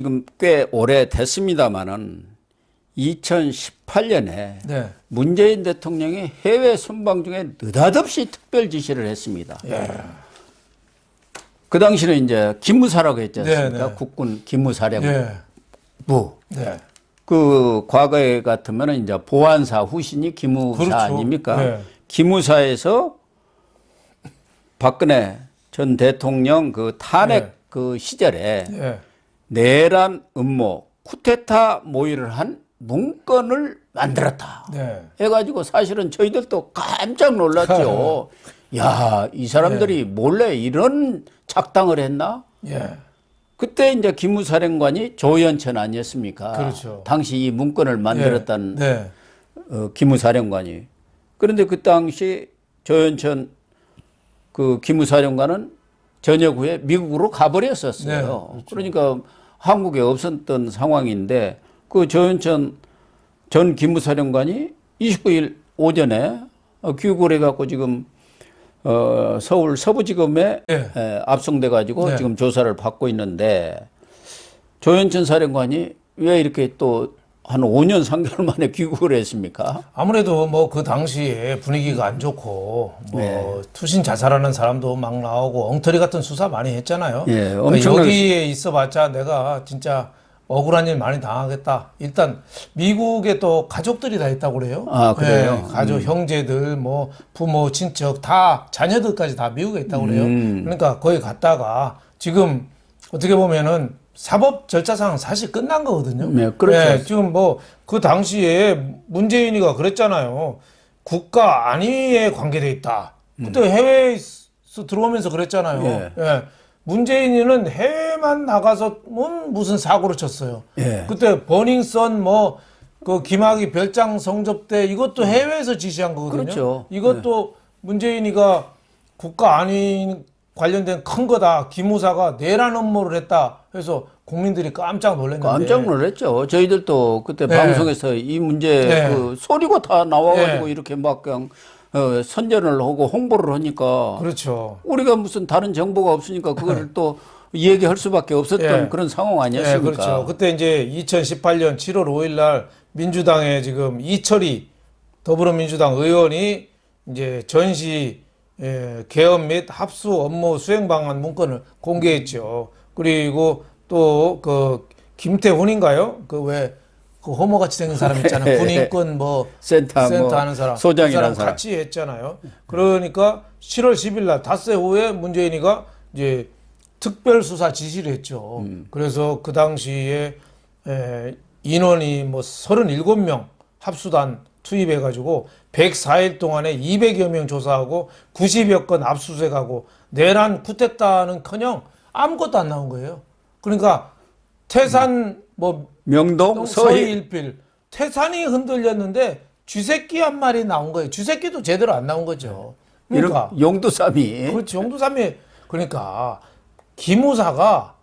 지금 꽤 오래 됐습니다마는 2018년에 네. 문재인 대통령이 해외 순방 중에 느닷없이 특별 지시를 했습니다. 예. 그 당시는 이제 기무사라고 했지 않습니까? 네, 네. 국군 기무사령부. 예. 네. 그 과거에 같으면 이제 보안사 후신이 기무사 그렇죠. 아닙니까? 네. 기무사에서 박근혜 전 대통령 그 탄핵 네. 그 시절에 예. 내란 음모 쿠데타 모의를 한 문건을 만들었다. 네. 해가지고 사실은 저희들도 깜짝 놀랐죠. 야, 이 사람들이 몰래 이런 작당을 했나? 예. 그때 이제 기무사령관이 조현천 아니었습니까? 그렇죠. 당시 이 문건을 만들었던 네. 어, 기무사령관이. 그런데 그 당시 조현천 그 기무사령관은 전역 후에 미국으로 가버렸었어요. 네, 그러니까 한국에 없었던 상황인데 그 조현천 전 기무사령관이 29일 오전에 어, 귀국을 해갖고 지금 어, 서울 서부지검에 네. 에, 압송돼 가지고 네. 지금 조사를 받고 있는데 조현천 사령관이 왜 이렇게 또 한 5년 3개월 만에 귀국을 했습니까? 아무래도 뭐 그 당시에 분위기가 안 좋고 뭐 네. 투신 자살하는 사람도 막 나오고 엉터리 같은 수사 많이 했잖아요. 예, 그러니까 여기에 있어봤자 내가 진짜 억울한 일 많이 당하겠다. 일단 미국에 또 가족들이 다 있다고 그래요. 아, 그래요? 예, 가족, 형제들, 뭐 부모, 친척 다 자녀들까지 다 미국에 있다고 그래요. 음. 그러니까 거기 갔다가 지금 어떻게 보면은 사법 절차상 사실 끝난 거거든요. 네, 그렇죠. 예, 지금 뭐 그 당시에 문재인이가 그랬잖아요. 국가 안위에 관계돼 있다. 그때 해외에서 들어오면서 그랬잖아요. 예. 예. 문재인이는 해외만 나가서 뭔 무슨 사고를 쳤어요. 예. 그때 버닝썬 뭐 그 김학의 별장 성접대 이것도 해외에서 지시한 거거든요. 그렇죠. 이것도 문재인이가 국가 안위 관련된 큰 거다. 기무사가 내란 업무를 했다. 해서 국민들이 깜짝 놀랐는데. 깜짝 놀랐죠. 저희들도 그때 네. 방송에서 이 문제 네. 그 소리가 다 나와가지고 네. 이렇게 막 그냥 어, 선전을 하고 홍보를 하니까 그렇죠. 우리가 무슨 다른 정보가 없으니까 그거를 또 얘기할 수밖에 없었던 네. 그런 상황 네, 아니었습니까? 그렇죠. 그때 이제 2018년 7월 5일 날 민주당의 지금 이철희 더불어민주당 의원이 이제 전시 예, 개헌 및 합수 업무 수행 방안 문건을 공개했죠. 그리고 또 그 김태훈인가요? 그 왜 그 호모같이 생긴 사람 있잖아요. 군인권 뭐 센터, 센터 뭐 하는 사람. 소장이라는 그 사람. 같이 했잖아요. 그러니까 7월 10일 날 닷새 후에 문재인이가 이제 특별 수사 지시를 했죠. 음. 그래서 그 당시에 에, 인원이 뭐 37명 합수단 투입해 가지고 104일 동안에 200여 명 조사하고 90여 건 압수수색하고 내란 쿠데타는커녕 아무것도 안 나온 거예요. 그러니까 태산 뭐 명동 서해 일필 태산이 흔들렸는데 쥐새끼 한 마리 나온 거예요. 쥐새끼도 제대로 안 나온 거죠. 그러니까 용두삼이 그렇지 용두삼이 그러니까 기무사가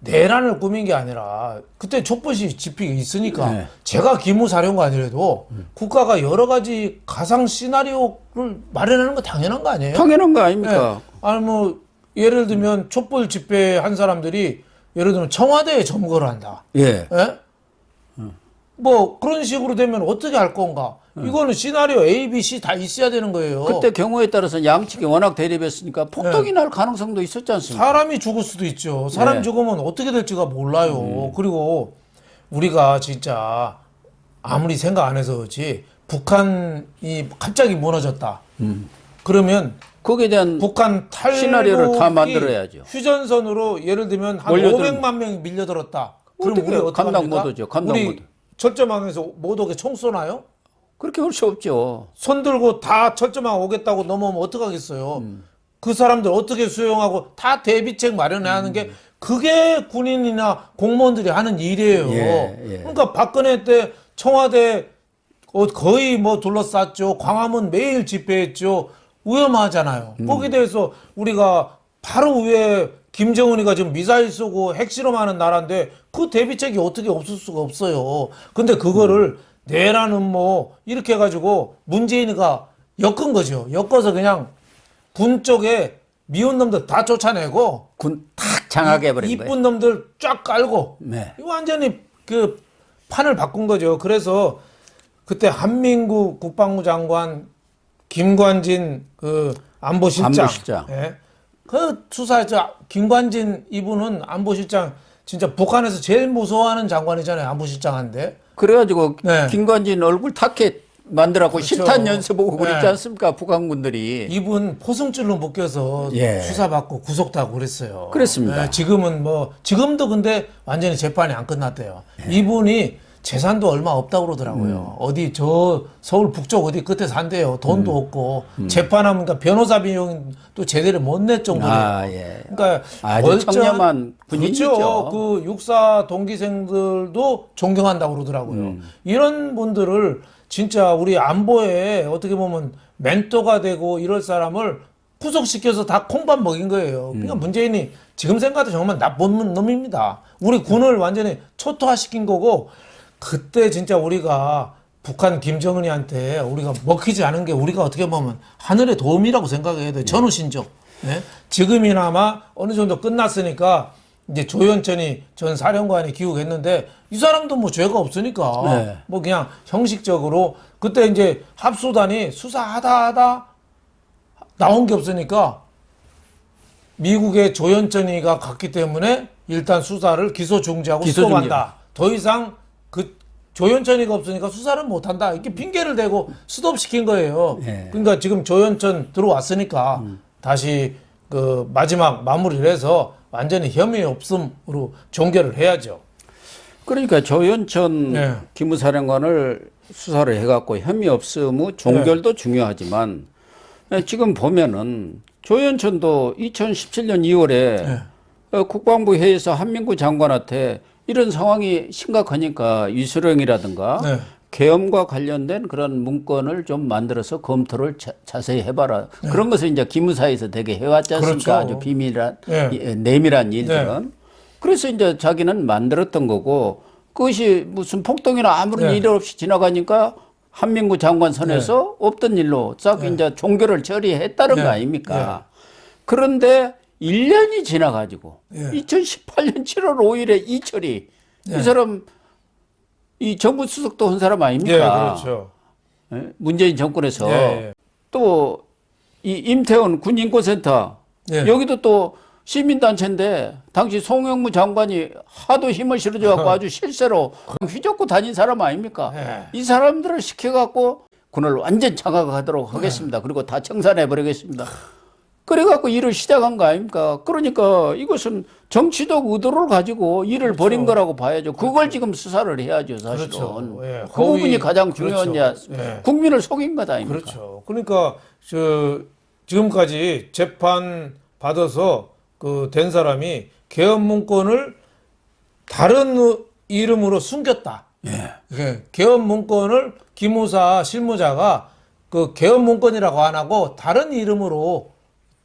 내란을 꾸민 게 아니라 그때 촛불시 집회가 있으니까 네. 제가 기무사령관이라도 국가가 여러 가지 가상 시나리오를 마련하는 거 당연한 거 아니에요? 당연한 거 아닙니까? 예. 아니 뭐 예를 들면 촛불 집회 한 사람들이 예를 들면 청와대에 점거를 한다. 예. 예? 뭐 그런 식으로 되면 어떻게 할 건가? 이거는 시나리오 A, B, C 다 있어야 되는 거예요. 그때 경우에 따라서 양측이 워낙 대립했으니까 폭동이 날 가능성도 있었지 않습니까? 사람이 죽을 수도 있죠. 사람 네. 죽으면 어떻게 될지가 몰라요. 그리고 우리가 진짜 아무리 생각 안 해서 그렇지 북한이 갑자기 무너졌다. 그러면 거기에 대한 북한 탈 시나리오를 다 만들어야죠. 휴전선으로 예를 들면 한 몰려들면. 500만 명이 밀려들었다. 그럼 어떻게 우리 어떻게 감당 합니까? 못하죠. 감당 우리 못해. 철조망에서 못 오게 총 쏘나요? 그렇게 할 수 없죠. 손 들고 다 철조망 오겠다고 넘어오면 어떡하겠어요. 음. 그 사람들 어떻게 수용하고 다 대비책 마련해야 하는 음. 게 그게 군인이나 공무원들이 하는 일이에요. 예, 예. 그러니까 박근혜 때 청와대 어, 거의 뭐 둘러쌌죠. 광화문 매일 집회했죠. 위험하잖아요. 음. 거기에 대해서 우리가 바로 위에 김정은이가 지금 미사일 쏘고 핵실험하는 나라인데 그 대비책이 어떻게 없을 수가 없어요. 근데 그거를 내란 음모 이렇게 해가지고 문재인이가 엮은 거죠. 엮어서 그냥 군 쪽에 미운 놈들 다 쫓아내고 군 탁 장악해 버린 이쁜 거예요. 놈들 쫙 깔고 네. 이거 완전히 그 판을 바꾼 거죠. 그래서 그때 한민구 국방부 장관 김관진 그 안보실장, 안보실장. 예. 그 수사 저 김관진 이분은 안보실장 진짜 북한에서 제일 무서워하는 장관이잖아요. 안보실장한테. 그래가지고 네. 김관진 얼굴 타켓 만들라고 그렇죠. 실탄 연습하고 그랬지 네. 않습니까? 북한군들이. 이분 포승줄로 묶여서 예. 수사받고 구속도 그랬어요. 그랬습니다. 예, 지금은 뭐 지금도 근데 완전히 재판이 안 끝났대요. 예. 이분이 재산도 얼마 없다고 그러더라고요. 음. 어디 저 서울 북쪽 어디 끝에 산대요. 돈도 음. 없고 재판하면 그러니까 변호사 비용 또 제대로 못 낼 정도예요. 아, 예. 그러니까 아주 멀쩡한- 청렴한 군인이죠. 그렇죠. 그 육사 동기생들도 존경한다고 그러더라고요. 음. 이런 분들을 진짜 우리 안보에 어떻게 보면 멘토가 되고 이럴 사람을 구속시켜서 다 콩밥 먹인 거예요. 그러니까 음. 문재인이 지금 생각해도 정말 나쁜 놈입니다. 우리 군을 완전히 초토화시킨 거고 그때 진짜 우리가 북한 김정은이한테 우리가 먹히지 않은 게 우리가 어떻게 보면 하늘의 도움이라고 생각해야 돼요. 전후 신적. 네? 지금이나마 어느 정도 끝났으니까 이제 조현천이 전 사령관이 귀국했는데 이 사람도 뭐 죄가 없으니까 네. 뭐 그냥 형식적으로 그때 이제 합수단이 수사하다 하다 나온 게 없으니까 미국의 조현천이가 갔기 때문에 일단 수사를 기소 중지하고 기소 스톱한다. 더 이상 그 조현천이가 없으니까 수사를 못한다. 이렇게 핑계를 대고 스톱 시킨 거예요. 예. 그러니까 지금 조현천 들어왔으니까 다시 그 마지막 마무리를 해서 완전히 혐의 없음으로 종결을 해야죠. 그러니까 조현천 네. 기무사령관을 수사를 해갖고 혐의 없음의 종결도 중요하지만 예, 지금 보면은 조현천도 2017년 2월에 어, 국방부 회의에서 한민구 장관한테 이런 상황이 심각하니까 유수령이라든가 네. 계엄과 관련된 그런 문건을 좀 만들어서 검토를 자, 세히 해봐라. 그런 것을 이제 기무사에서 되게 해왔지 않습니까? 그렇죠. 아주 비밀한, 네. 이- 내밀한 일들은. 그래서 이제 자기는 만들었던 거고 그것이 무슨 폭동이나 아무런 네. 일 없이 지나가니까 한민구 장관 선에서 없던 일로 싹 이제 종결을 처리했다는 네. 거 아닙니까? 그런데 1년이 지나가지고 예. 2018년 7월 5일에 이철이 예. 이 사람 이 정부 수석도 한 사람 아닙니까? 예, 그렇죠. 예? 문재인 정권에서 예, 또이 임태원 군인권센터 예. 여기도 또 시민단체인데 당시 송영무 장관이 하도 힘을 실어줘 갖고 아주 실세로 휘젓고 다닌 사람 아닙니까? 예. 이 사람들을 시켜갖고 군을 완전 장악하도록 하겠습니다. 그리고 다 청산해 버리겠습니다. 그래갖고 일을 시작한 거 아닙니까? 그러니까 이것은 정치적 의도를 가지고 일을 벌인 거라고 봐야죠. 그걸 지금 수사를 해야죠, 사실은. 그렇죠. 예, 그 부분이 거의- 가장 그렇죠. 중요한 예. 국민을 속인 거다 아닙니까? 그렇죠. 그러니까 저 지금까지 재판 받아서 그 된 사람이 개헌 문건을 다른 이름으로 숨겼다. 예. 개헌 문건을 기무사 실무자가 그 개헌 문건이라고 안 하고 다른 이름으로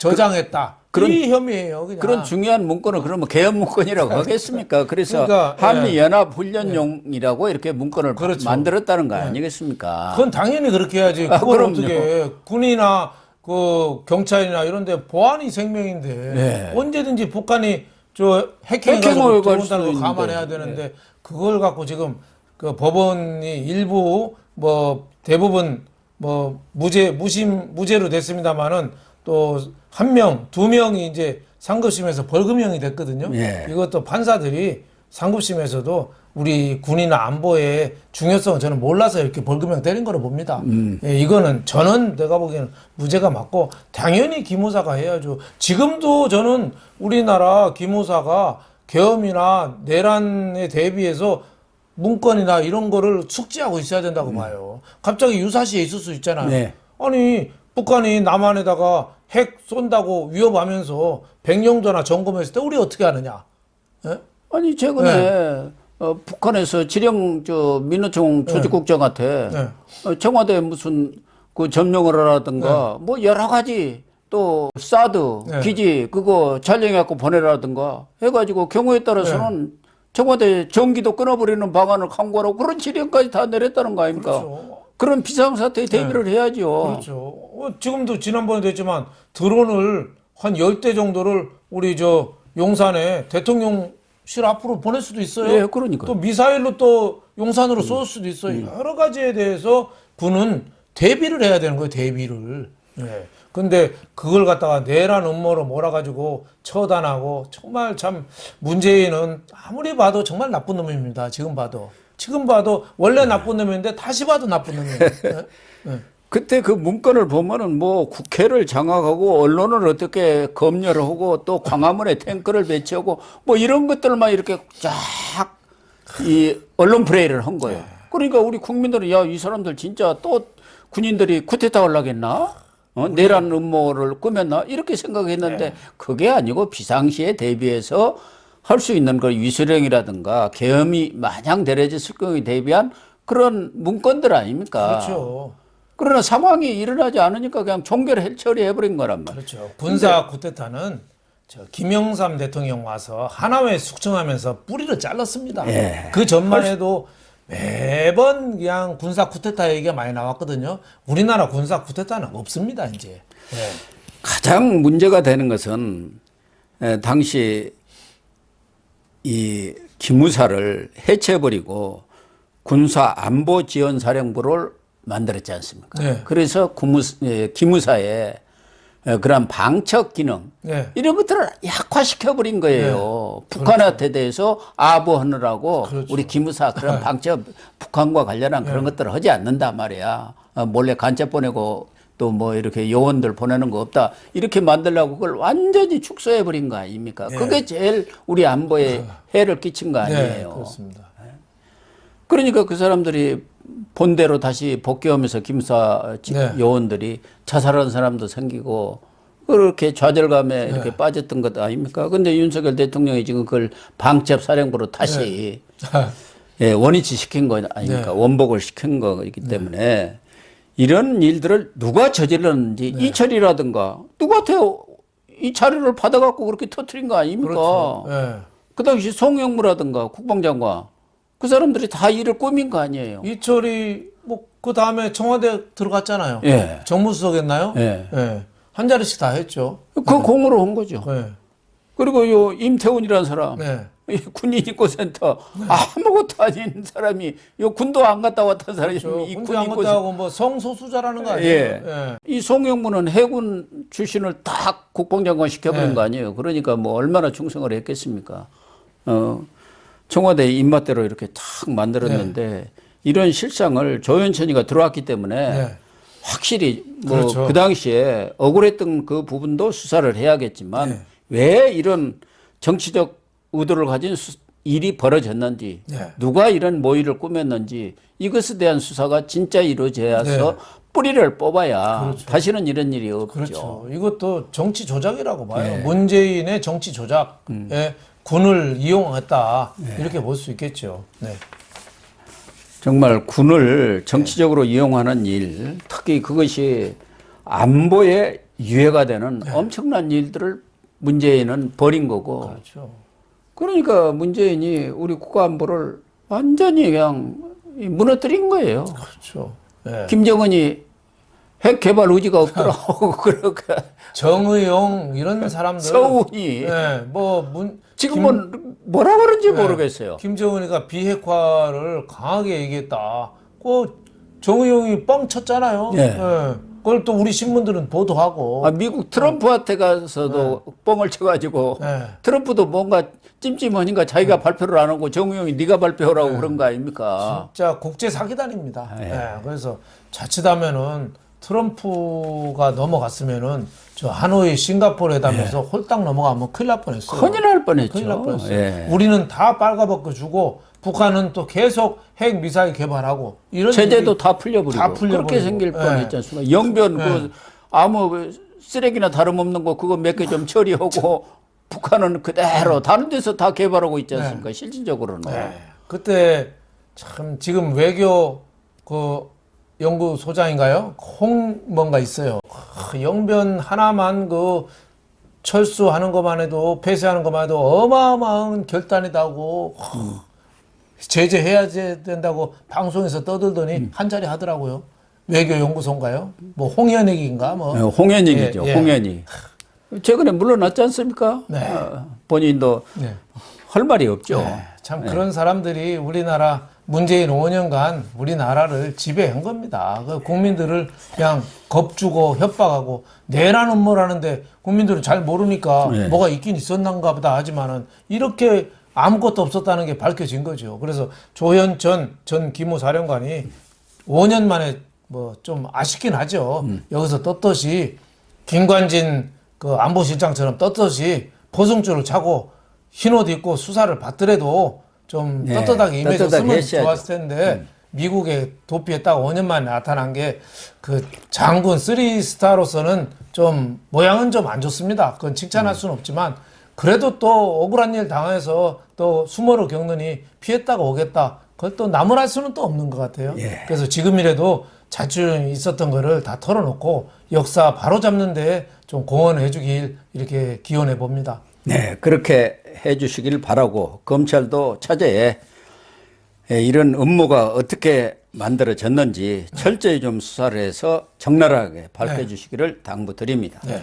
저장했다. 그런- 이 혐의예요. 그냥. 그런 중요한 문건을 그러면 개헌 문건이라고 하겠습니까? 그래서 그러니까, 한미 연합 훈련용이라고 이렇게 문건을 그렇죠. 만들었다는 거 아니겠습니까? 그건 당연히 그렇게 해야지. 아, 그걸 그럼요. 어떻게 군이나 그 경찰이나 이런데 보안이 생명인데 네. 언제든지 북한이 저 해킹 해킹을 들어온다는 거. 네. 감안해야 되는데 그걸 갖고 지금 그 법원이 일부 뭐 대부분 뭐 무죄 무심 무죄로 됐습니다만은 또 한 명, 두 명이 이제 상급심에서 벌금형이 됐거든요. 예. 이것도 판사들이 상급심에서도 우리 군이나 안보의 중요성을 저는 몰라서 이렇게 벌금형 때린 거로 봅니다. 예, 이거는 저는 내가 보기에는 무죄가 맞고 당연히 기무사가 해야죠. 지금도 저는 우리나라 기무사가 계엄이나 내란에 대비해서 문건이나 이런 거를 숙지하고 있어야 된다고 봐요. 갑자기 유사시에 있을 수 있잖아요. 네. 아니 북한이 남한에다가 핵 쏜다고 위협하면서 백령도나 점검했을 때 우리 어떻게 하느냐? 예? 아니 최근에 네. 어, 북한에서 지령 저 민노총 조직국장한테 네. 어, 청와대 무슨 그 점령을 하라든가 뭐 여러 가지 또 사드 네. 기지 그거 촬영해갖고 보내라든가 해가지고 경우에 따라서는 네. 청와대 전기도 끊어버리는 방안을 강구하라고 그런 지령까지 다 내렸다는 거 아닙니까? 그렇죠. 그런 비상사태에 대비를 해야죠. 그렇죠. 어, 지금도 지난번에도 했지만 드론을 한열대 정도를 우리 저 용산에 대통령실 앞으로 보낼 수도 있어요. 예, 그러니까요. 또 미사일로 또 용산으로 쏠 수도 있어요. 여러 가지에 대해서 군은 대비를 해야 되는 거예요. 대비를. 예. 근데 그걸 갖다가 내란 음모로 몰아가지고 처단하고 정말 참 문재인은 아무리 봐도 정말 나쁜 놈입니다. 지금 봐도. 지금 봐도 원래 나쁜 놈인데 다시 봐도 나쁜 놈이에요. 예? 예. 그때 그 문건을 보면은 뭐 국회를 장악하고 언론을 어떻게 검열하고 또 광화문에 탱크를 배치하고 뭐 이런 것들만 이렇게 쫙 이 언론 플레이를 한 거예요. 그러니까 우리 국민들은 야 이 사람들 진짜 또 군인들이 쿠데타 하려겠나? 어? 내란 음모를 꾸몄나? 이렇게 생각했는데 그게 아니고 비상시에 대비해서 할 수 있는 그 위수령이라든가 계엄이 마냥 내려졌을 경우에 대비한 그런 문건들 아닙니까? 그렇죠. 그러나 상황이 일어나지 않으니까 그냥 종결 처리해버린 거란 말이에요. 그렇죠. 군사 쿠데타는 저 김영삼 대통령 와서 하나회 숙청하면서 뿌리를 잘랐습니다. 예. 그 전만 해도 매번 그냥 군사 쿠데타 얘기가 많이 나왔거든요. 우리나라 군사 쿠데타는 없습니다, 이제. 예. 가장 문제가 되는 것은 에, 당시 이 기무사를 해체해버리고 군사 안보 지원 사령부를 만들었지 않습니까? 네. 그래서 구무, 에, 기무사에 에, 그런 방척 기능 네. 이런 것들을 약화시켜 버린 거예요. 북한한테 대해서 아부하느라고 그렇죠. 우리 기무사 그런 방첩 북한과 관련한 그런 것들을 하지 않는단 말이야. 어, 몰래 간첩 보내고 또 뭐 이렇게 요원들 보내는 거 없다. 이렇게 만들려고 그걸 완전히 축소해 버린 거 아닙니까? 그게 제일 우리 안보에 해를 끼친 거 네, 아니에요. 그렇습니다. 그러니까 그 사람들이 본대로 다시 복귀하면서 김사 직- 네. 요원들이 자살한 사람도 생기고 그렇게 좌절감에 네. 이렇게 빠졌던 것 아닙니까? 근데 윤석열 대통령이 지금 그걸 방첩 사령부로 다시 예, 원위치 시킨 거 아닙니까? 네. 원복을 시킨 거이기 때문에 이런 일들을 누가 저질렀는지 네. 이철이라든가 누구한테 이 자료를 받아갖고 그렇게 터트린 거 아닙니까? 그렇죠. 예. 그 당시 송영무라든가 국방장관 그 사람들이 다 일을 꾸민 거 아니에요. 이철이 뭐 그 다음에 청와대 들어갔잖아요. 예. 정무수석 했나요? 예. 예. 한 자리씩 다 했죠. 그 공으로 한 거죠. 예. 그리고 요 임태훈이라는 사람, 네. 이 군인 인권센터 아무것도 아닌 사람이 요 군도 안 갔다 왔던 사람이 저이 군대 안 갔다 하고 뭐 성소수자라는 거 아니에요? 예. 예. 이 송영무는 해군 출신을 딱 국방장관 시켜버린 네. 거 아니에요. 그러니까 뭐 얼마나 충성을 했겠습니까? 어, 청와대 입맛대로 이렇게 탁 만들었는데 이런 실상을 조현천이가 들어왔기 때문에 네. 확실히 뭐 그렇죠. 그 당시에 억울했던 그 부분도 수사를 해야겠지만 네. 왜 이런 정치적 의도를 가진 수- 일이 벌어졌는지 네. 누가 이런 모의를 꾸몄는지 이것에 대한 수사가 진짜 이루어져서 네. 뿌리를 뽑아야 다시는 이런 일이 없죠. 그렇죠. 이것도 정치 조작이라고 봐요. 네. 문재인의 정치 조작에 음. 군을 이용했다 네. 이렇게 볼 수 있겠죠. 네. 정말 군을 정치적으로 이용하는 일, 특히 그것이 안보에 유해가 되는 네. 엄청난 일들을 문재인은 벌인 거고 그렇죠. 그러니까 문재인이 우리 국가안보를 완전히 그냥 무너뜨린 거예요. 그렇죠. 예. 김정은이 핵 개발 의지가 없더라고. 그러니까 정의용 이런 사람들. 서훈이 예. 뭐문 지금은 뭐라 그런지 모르겠어요. 김정은이가 비핵화를 강하게 얘기했다. 그 정의용이 뻥 쳤잖아요. 예. 예. 그걸 또 우리 신문들은 보도하고. 아, 미국 트럼프한테 가서도 뻥을 쳐가지고 예. 트럼프도 뭔가 찜찜하니까 자기가 발표를 안 하고 정우영이 네가 발표하라고 그런 거 아닙니까? 진짜 국제 사기단입니다. 예. 예, 그래서 자칫하면은 트럼프가 넘어갔으면은 저 하노이 싱가포르 회담에서 홀딱 넘어가면 큰일 날 뻔했어요. 예. 큰일 날 뻔했죠. 큰일 날 뻔했어요. 예. 우리는 다 빨가벗겨 주고 북한은 또 계속 핵 미사일 개발하고 이런 제재도 다 풀려버리고 다 풀려버리고. 그렇게 생길 예. 뻔했지 않습니까? 영변 그 아무 쓰레기나 다름없는 거 그거 몇 개 좀 처리하고 북한은 그대로 다른 데서 다 개발하고 있지 않습니까? 실질적으로는. 네. 그때 참 지금 외교 그 연구소장인가요? 홍 뭔가 있어요. 아, 영변 하나만 그 철수하는 것만 해도 폐쇄하는 것만 해도 어마어마한 결단이다고 하, 제재해야 된다고 방송에서 떠들더니 한 자리 하더라고요. 외교 연구소인가요? 뭐 홍현익인가 뭐 예, 홍현익이죠. 예, 예. 홍현익. 최근에 물러났지 않습니까? 네. 어, 본인도 네. 할 말이 없죠. 네, 참 그런 사람들이 우리나라 문재인 5년간 우리나라를 지배한 겁니다. 그 국민들을 그냥 겁주고 협박하고 내라는 뭐라는데 국민들은 잘 모르니까 네. 뭐가 있긴 있었는가 보다 하지만은 이렇게 아무것도 없었다는 게 밝혀진 거죠. 그래서 조현천 전 기무사령관이 5년 만에 뭐 좀 아쉽긴 하죠. 여기서 떳떳이 김관진 그 안보실장처럼 떳떳이 포승줄을 차고 흰옷 입고 수사를 받더라도 좀 네, 떳떳하게 떳떳하게 임해줬으면 했어야죠. 좋았을 텐데 미국의 도피에 딱 5년 만에 나타난 게 그 장군 쓰리 스타로서는 좀 모양은 좀 안 좋습니다. 그건 칭찬할 수는 없지만 그래도 또 억울한 일 당해서 또 수모를 겪느니 피했다가 오겠다. 그걸 또 나무랄 수는 또 없는 것 같아요. 예. 그래서 지금이라도 자출이 있었던 거를 다 털어놓고 역사 바로 잡는 데에 좀 공헌해 주길 이렇게 기원해 봅니다. 네, 그렇게 해 주시길 바라고 검찰도 차제에 예, 이런 업무가 어떻게 만들어졌는지 철저히 좀 수사를 해서 적나라하게 밝혀 주시기를 당부드립니다. 네.